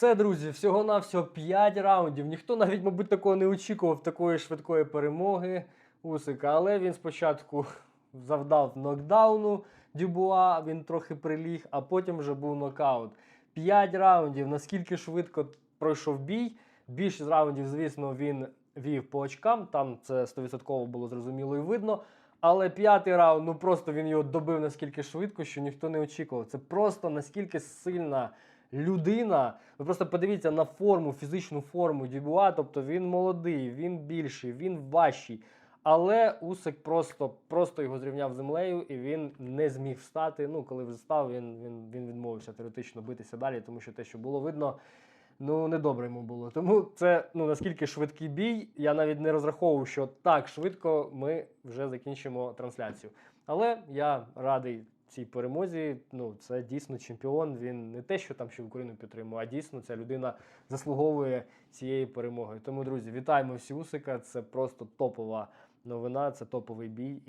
Все, друзі, всього-навсього 5 раундів. Ніхто навіть, мабуть, такого не очікував такої швидкої перемоги Усика. Але він спочатку завдав нокдауну Дюбуа, він трохи приліг, а потім вже був нокаут. 5 раундів. Наскільки швидко пройшов бій. Більшість раундів, звісно, він вів по очкам. Там це 100% було зрозуміло і видно. Але п'ятий раунд, ну просто він його добив наскільки швидко, що ніхто не очікував. Це просто наскільки сильна людина. Ви просто подивіться на форму, фізичну форму Дюбуа. Тобто він молодий, він більший, він важчий. Але Усик просто, просто його зрівняв землею, і він не зміг встати. Ну, коли вже став, він, він, він відмовився теоретично битися далі, тому що те, що було видно, ну недобре йому було. Тому це ну наскільки швидкий бій. Я навіть не розраховував, що так швидко ми вже закінчимо трансляцію. Але я радий цій перемозі. Ну, це дійсно чемпіон. Він не те, що там ще Україну підтримує, а дійсно ця людина заслуговує цієї перемоги. Тому, друзі, вітаємо всі Усика. Це просто топова новина, це топовий бій.